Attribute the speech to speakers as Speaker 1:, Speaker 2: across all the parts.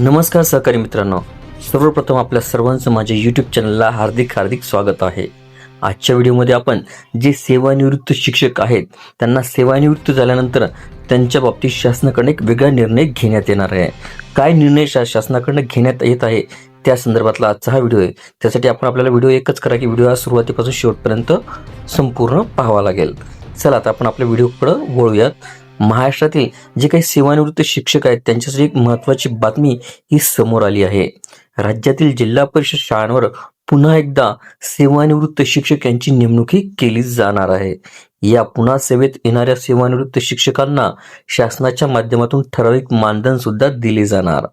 Speaker 1: नमस्कार सहकारी मित्रांनो. सर्वप्रथम आपल्या सर्वांचं माझ्या यूट्यूब चॅनलला हार्दिक हार्दिक स्वागत आहे. आजच्या व्हिडिओमध्ये आपण जे सेवानिवृत्त शिक्षक आहेत त्यांना सेवानिवृत्त झाल्यानंतर त्यांच्या बाबतीत शासनाकडून एक वेगळा निर्णय घेण्यात येणार आहे. काय निर्णय शा शासनाकडनं घेण्यात येत आहे त्या संदर्भातला आजचा हा व्हिडिओ आहे. त्यासाठी आपण आपल्याला व्हिडिओ एकच करा की व्हिडिओ हा सुरुवातीपासून शेवटपर्यंत संपूर्ण पाहावा लागेल. चला आता आपण आपल्या व्हिडिओकडं वळूयात. महाराष्ट्रातील जे काही सेवानिवृत्त शिक्षक आहेत त्यांच्यासाठी एक महत्वाची बातमी ही समोर आली आहे. राज्यातील जिल्हा परिषद शाळांवर पुन्हा एकदा सेवानिवृत्त शिक्षक यांची नेमणुकी केली जाणार आहे. या पुन्हा सेवेत येणाऱ्या सेवानिवृत्त शिक्षकांना शासनाच्या माध्यमातून ठराविक मानधन सुद्धा दिले जाणार.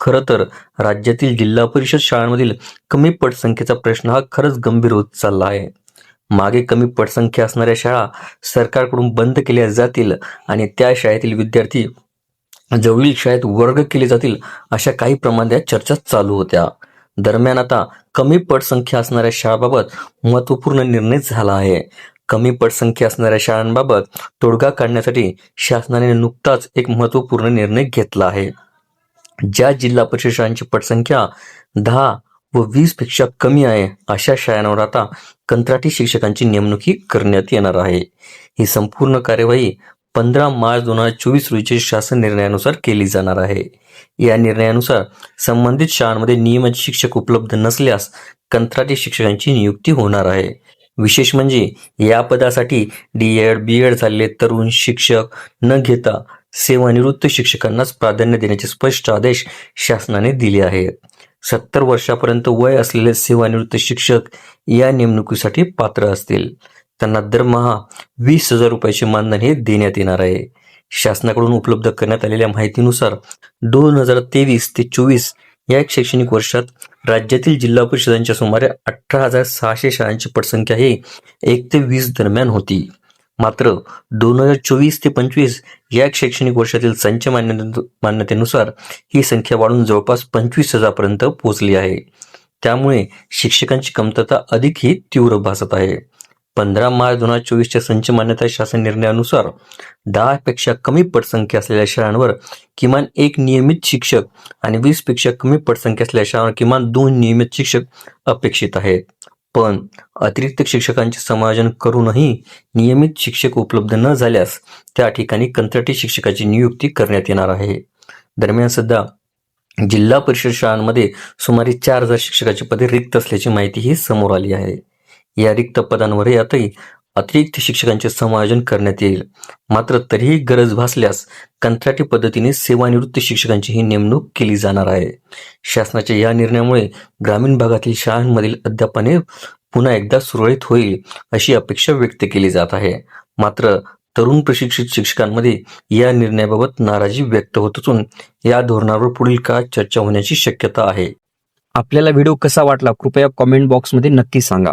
Speaker 1: खरं तर राज्यातील जिल्हा परिषद शाळांमधील कमी पटसंख्येचा प्रश्न हा खरंच गंभीर होत चालला आहे. मागे कमी पटसंख्या असणाऱ्या शाळा सरकारकडून बंद केल्या जातील आणि त्या शाळेतील विद्यार्थी जवळील शाळेत वर्ग केले जातील अशा काही प्रमाणात चर्चा चालू होत्या. दरम्यान आता कमी पटसंख्या असणाऱ्या शाळांबाबत महत्त्वपूर्ण निर्णय झाला आहे. कमी पटसंख्या असणाऱ्या शाळांबाबत तोडगा काढण्यासाठी शासनाने नुकताच एक महत्त्वपूर्ण निर्णय घेतला आहे. ज्या जिल्हा परिषद शाळांची पटसंख्या दहा व वीसपेक्षा कमी आहे अशा शाळांवर आता कंत्राटी शिक्षकांची नेमणुकी करण्यात येणार आहे. ही संपूर्ण कार्यवाही पंधरा मार्च दोन हजार चोवीस रोजीच्या शासन निर्णयानुसार केली जाणार आहे. या निर्णयानुसार संबंधित शाळांमध्ये नियमित शिक्षक उपलब्ध नसल्यास कंत्राटी शिक्षकांची नियुक्ती होणार आहे. विशेष म्हणजे या पदासाठी डी एड बी एड झालेले तरुण शिक्षक न घेता सेवानिवृत्त शिक्षकांनाच प्राधान्य देण्याचे स्पष्ट आदेश शासनाने दिले आहेत. सत्तर वर्षापर्यंत वय असलेले सेवानिवृत्त शिक्षक या नेमणुकीसाठी पात्र असतील. त्यांना दरमहा वीस हजार रुपयाचे मानधन हे देण्यात येणार आहे. शासनाकडून उपलब्ध करण्यात आलेल्या माहितीनुसार दोन हजार तेवीस ते चोवीस या शैक्षणिक वर्षात राज्यातील जिल्हा परिषदांच्या सुमारे अठरा हजार सहाशे शाळांची पटसंख्या ही एक ते वीस दरम्यान होती. मात्र दोन हजार चोवीस ते पंचवीस या शैक्षणिक वर्षातील संच मान्यते मान्यतेनुसार ही संख्या वाढून जवळपास पंचवीस हजारपर्यंत पोहोचली आहे. त्यामुळे शिक्षकांची कमतरता अधिक ही तीव्र भासत आहे. पंधरा मार्च दोन हजार चोवीसच्या संच मान्यता शासन निर्णयानुसार दहा पेक्षा कमी पटसंख्या असलेल्या शाळांवर किमान एक नियमित शिक्षक आणि वीसपेक्षा कमी पटसंख्या असलेल्या शाळांवर किमान दोन नियमित शिक्षक अपेक्षित आहेत. पण अतिरिक्त शिक्षकांचे समायोजन करूनही नियमित शिक्षक उपलब्ध न झाल्यास त्या ठिकाणी कंत्राटी शिक्षकाची नियुक्ती करण्यात येणार आहे. दरम्यान सध्या जिल्हा परिषद शाळांमध्ये सुमारे चार हजार शिक्षकाची पदे रिक्त असल्याची माहिती ही समोर आली आहे. या रिक्त पदांवर यातही अतिरिक्त शिक्षकांचे समायोजन करण्यात येईल. मात्र तरीही गरज भासल्यास कंत्राटी पद्धतीने सेवानिवृत्त शिक्षकांची ही नेमणूक केली जाणार आहे. शासनाच्या या निर्णयामुळे ग्रामीण भागातील शाळांमधील अध्यापने पुन्हा एकदा सुरळीत होईल अशी अपेक्षा व्यक्त केली जात आहे. मात्र तरुण प्रशिक्षित शिक्षकांमध्ये या निर्णयाबाबत नाराजी व्यक्त होत असून या धोरणावर पुढील काळात चर्चा होण्याची शक्यता आहे.
Speaker 2: आपल्याला व्हिडिओ कसा वाटला कृपया कॉमेंट बॉक्समध्ये नक्की सांगा.